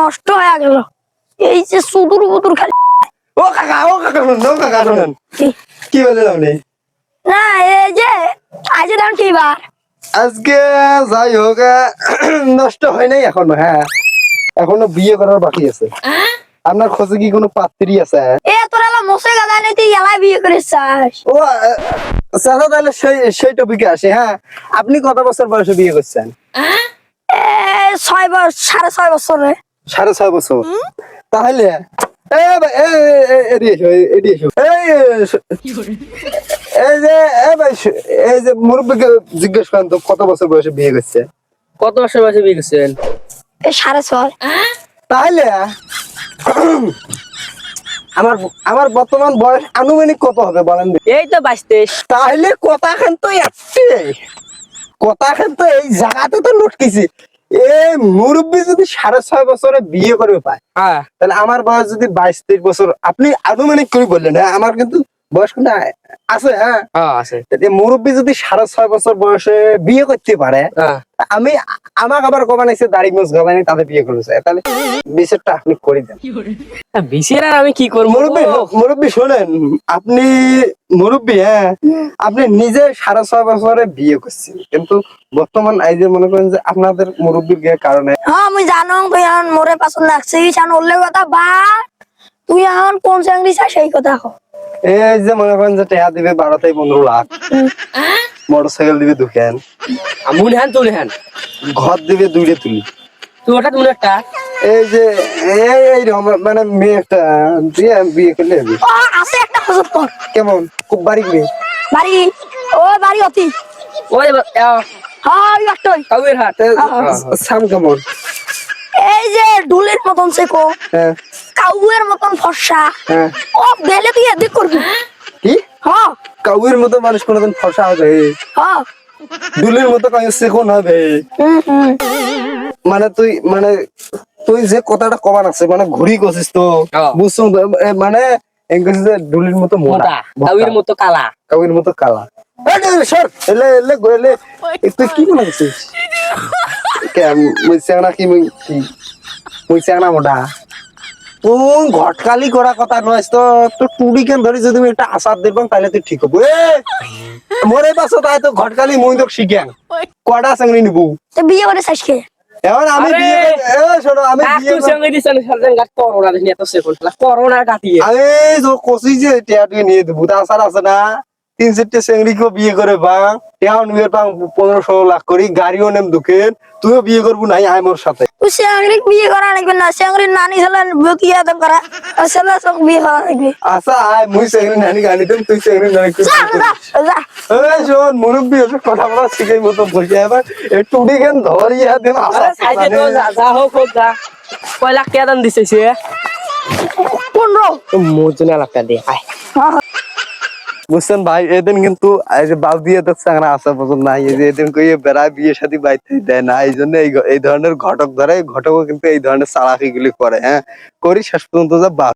নষ্ট হয়ে গেল। এই যে সুদূর বুদুর খালি। ও কাকা ও কাকা শুনুন ও কাকা শুনুন। কি? বললেন আপনি? না এই যে আজ দাম কি বার? আজকে যাই হোক নষ্ট হয় নাই এখনও হ্যাঁ। এখনও বিয়ে করার বাকি আছে। আপনার খোঁজে কি কোনো পাত্রী আছে? এ তোরা মশে গাদা নেই তুই এলাই বিয়ে করে চাস। ও চাচা তাহলে সেই সেই টপিকে আসে হ্যাঁ? আপনি কত বছর বয়সে বিয়ে করছেন? এ ছয় বছর সাড়ে ছয় বছরে। সাড়ে ছয় বছর? তাহলে এ ভাই, এ, এ, এ, এডি এসো, এ, এডি এসো। এই, এই যে এ ভাই এই যে মুরব্বীকে জিজ্ঞেস করেন তো কত বছর বয়সে বিয়ে করছে? কত বছর বয়সে বিয়ে করছেন? এ সাড়ে ছয়। তাহলে আমার আমার বর্তমান বয়স আনুমানিক কত হবে বলেন? এই তো বাইশ তেইশ তাহলে কথাখান তো একটাই কথাখান তো এই জায়গাতে তো লটকেছি। এ মুরব্বী যদি সাড়ে ছয় বছরে বিয়ে করে পায় হ্যাঁ। তাহলে আমার বয়স যদি বাইশ তেইশ বছর আপনি আনুমানিক করে বললেন হ্যাঁ আমার কিন্তু বয়স কিন্তু আছে হ্যাঁ? আছে। তাহলে মুরব্বী যদি সাড়ে ছয় বছর বয়সে বিয়ে করতে পারে আমি আমাকে আবার কবা নাইছে দাড়ি মোজ গলানি তাদের বিয়ে করেছে। তাহলে বিচারটা আপনি করে দেন। বিশের আর আমি কি করব? মুরব্বী মুরব্বী শোনেন আপনি মুরব্বী হ্যাঁ? আপনি নিজে সাড়ে ছয় বছরে বিয়ে করছেন। কিন্তু বর্তমান এই যে মনে করেন যে আপনাদের মুরব্বীর গে কারণে হ্যাঁ আমি জানো মোরে পছন্দ লাগছে উল্লেখ কথা বা তুই এখন কোন চাকরি চাস সেই কথা কো। এই যে মনে করেন যে টেহা দিবে বারো থেকে পনেরো লাখ। মোটর সাইকেল দিবে দুখান। মুন হ্যান তুলে হ্যান ঘর দিবে দুইটা তুলি। তুই ওটা তুলে একটা? এই যে এই এই মানে মেয়ে একটা দিয়ে বিয়ে করলে হবে। আছে একটা খোঁজ তোর। কেমন? খুব বাড়ি মেয়ে বাড়ি ও বাড়ি অতি। ওই হ্যাঁ ওই একটাই। কাউয়ের হাট। সাম কেমন? এই যে ডুলের মতন সেকো হ্যাঁ। কাউয়ের মতন ফর্সা। হ্যাঁ। ও গেলে তুই এদিক করবি। কি? হ্যাঁ কাউয়ের মতো মানুষ কোনোদিন ফসা হবে? হ্যাঁ দুলের মতো কাউ সেকন হবে? মানে তুই মানে তুই যে কথাটা কমান আছে মানে ঘুরি করছিস তো। বুঝছ? মানে ডুলির মতো মোটা কাউয়ের মতো কালা। কাউয়ের মতো কালা। সর! এলে এলে গেলে তুই কি মনে করছিস? কে মুই চেংনা কি মুই কি? মুই চেংনা মোটা। তুই ঘটকালি করা কথা নয় তো তো টুডি কেন ধরি যদি আমি একটা আশার দেখবাম তাহলে তুই ঠিক হব। মরে তাই তো ঘটকালি মই তো শিখে কটা সঙ্গে নিবু? তো বিয়ে করে শাসকে এবার এখন আমি! বিয়ে এ শোনো আমি বিয়ে সঙ্গে দিছেন সারজন গাত করোনা দিন এত সেকন্ড করোনা গাতিয়ে। আরে তো কষি যে টিয়া টুয়ে নিয়ে দেবো আসার আছে না? তিন চারটে চেংড়িকেও বিয়ে করে বাং টিয়াও নিয়ে বাং পনেরো ষোলো লাখ করি গাড়িও নেম দুকেন তুইও বিয়ে করব নাই আয় মোর সাথে। চাকরি বিয়ে করা লাগবে না চাকরি নানি হলে বিয়ে আদম করা আর ছেলে সব বিয়ে করা লাগবে। আচ্ছা আয় মুই চেংড়ি নানি গানি দেম তুই চেংড়ি নানি এই শোন মুরব্বী এসে কথা বলা শিখে মতো বসে এবার এই টুডি কেন ধরিয়া দেন সাইডে তো যা হোক হোক যা। কয় লাখ টাকা দাম দিছে সে? পনেরো। মোর জন্য লাখ টাকা দিয়ে আয় বুঝছেন ভাই? এদিন কিন্তু বাপ দিয়ে তো চাংরা আসা পছন্দ নাই। যে এদিন কই বেড়া বিয়ে সাথে বাইতে দেয় না। এই জন্য এই ধরনের ঘটক ধরে, ঘটকও কিন্তু এই ধরনের চালাকি গুলি করে হ্যাঁ? করি, শেষ পর্যন্ত যা বাপ